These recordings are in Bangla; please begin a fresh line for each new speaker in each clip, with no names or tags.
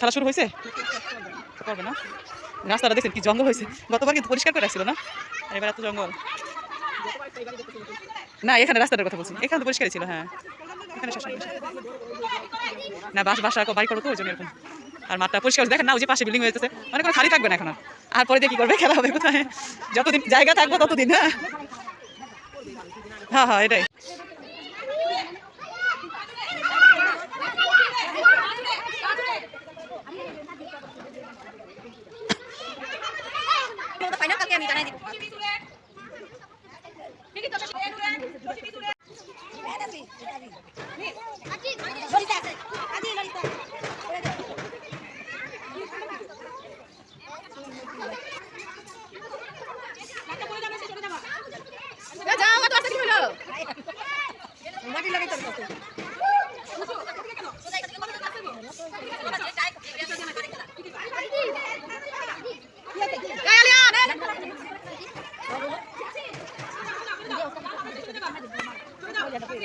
খেলা শুরু হয়েছে? করবে না? রাস্তাটা দেখছেন কি জঙ্গল হয়েছে? গতবার কিন্তু পরিষ্কার করে রাখছিল না? এবার এত জঙ্গল। না, এখানে রাস্তাটার কথা বলছি। এখানে তো পরিষ্কারই ছিল হ্যাঁ। এখানে না, বাস, বাসা বাড়ি করো তো, ওই জন্য এরকম। আর মাঠটা পরিষ্কার। দেখেন না, ওই যে পাশে বিল্ডিং হয়েছে মনে করো খালি থাকবে না এখন আর। আর পরে দিয়ে কি করবে, খেলা হবে কোথায়? যতদিন জায়গা থাকব ততদিন হ্যাঁ। হ্যাঁ হ্যাঁ এটাই।
ফাইনাল কালকে আমি জানাই দিব মাটি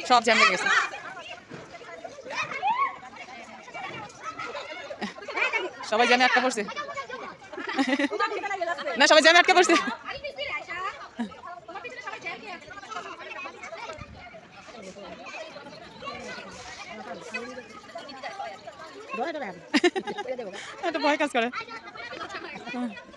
সব জ্যাম লেগে গেছে। সবাই জ্যামে আটকা পড়ছে। না সবাই জ্যামে আটকা পড়ছে। ভয় কাজ করে।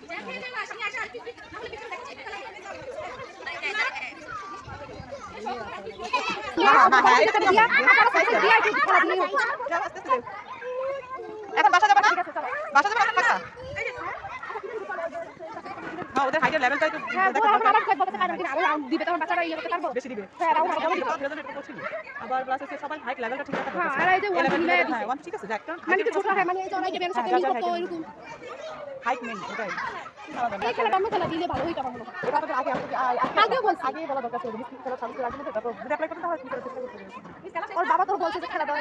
এখন বাসা যাবে না? বাসা যাবে না? হ্যাঁ ওদের হাইটের লেভেলটাই তো দেখা দরকার বেশি দিবে। আবার প্লাস হচ্ছে সবাই হাইট লেভেলটা ঠিক রাখা দরকার
আর এই যে
এই
one
হ্যাঁ ওয়ান ঠিক আছে কারণ
মানে একটু ছোট হয় মানে এই যে অনেক বের সাথে মিল করতো এরকম।
হাইট মেন এটাই
এই খেলাটা আমরা খেলা দিলে ভালো হইতো আমার মনে হয়
এটা আমাদের আগে
আগেও বলছি।
আগে বলা দরকার ছিল মিস খেলা সামনে রাখলে তারপর যদি অ্যাপ্লাই করতে হয় কি করে করতে হবে।
ওর বাবা তো বলছে যে খেলা দাও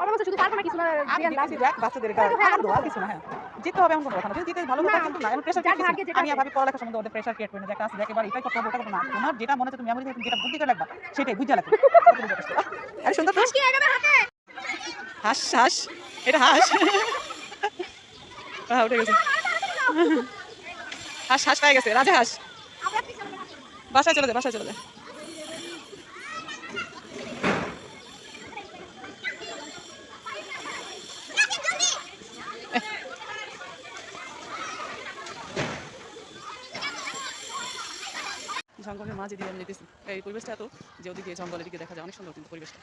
ওর বলছে শুধু পারবে না কিছু না
আমি দেখ বাচ্চাদের এটা আনন্দ আর কিছু না হ্যাঁ। জিততে হবে এমন কোনো কথা না। জিতে ভালো কথা কিন্তু না এমন প্রেশার
যার ভাগ্যে যেটা
আমি ভাবি পড়ালেখার সম্বন্ধে ওদের প্রেশার ক্রিয়েট করে না যে দেখ এবার এটাই করতে হবে ওটা করতে না। তোমার যেটা মনে হচ্ছে তুমি থেকে যেটা বুদ্ধি করে লাগবা সেটাই বুঝে লাগবে আরে সুন্দর তো।
কি এগাবে হাতে
হাস হাস। এটা হাস। হ্যাঁ উঠে গেছে। হাস হাস পেয়ে গেছে। রাজা হাস। বাসায় চলে যায় বাসায় চলে যায় জঙ্গলের মাঝে দিয়ে আমি যেতেছি এই পরিবেশটা এত যে ওদিকে জঙ্গলের দিকে দেখা যায়, অনেক সুন্দর কিন্তু পরিবেশটা?